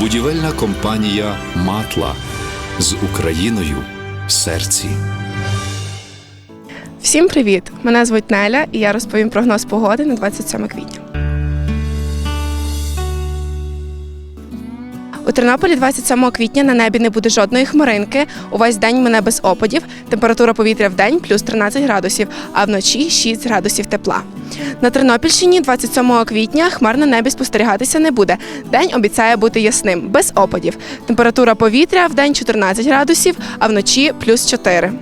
Будівельна компанія Матла з Україною в серці. Всім привіт! Мене звуть Неля, і я розповім прогноз погоди на 27 квітня. У Тернополі 27 квітня на небі не буде жодної хмаринки. Увесь день мене без опадів. Температура повітря в день плюс 13 градусів, а вночі 6 градусів тепла. На Тернопільщині 27 квітня хмар на небі спостерігатися не буде. День обіцяє бути ясним, без опадів. Температура повітря в день 14 градусів, а вночі плюс 4.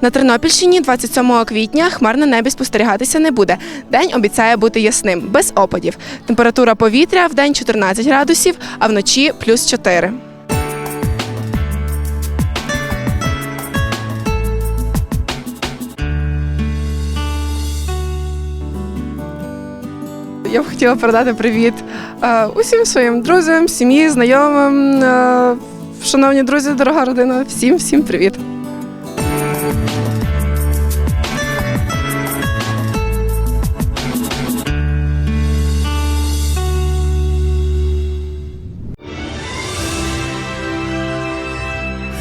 На Тернопільщині 27 квітня хмар на небі спостерігатися не буде. День обіцяє бути ясним, без опадів. Температура повітря в день 14 градусів, а вночі плюс 4. Я б хотіла передати привіт е, усім своїм друзям, сім'ї, знайомим. Е, шановні друзі, дорога родина, всім всім привіт.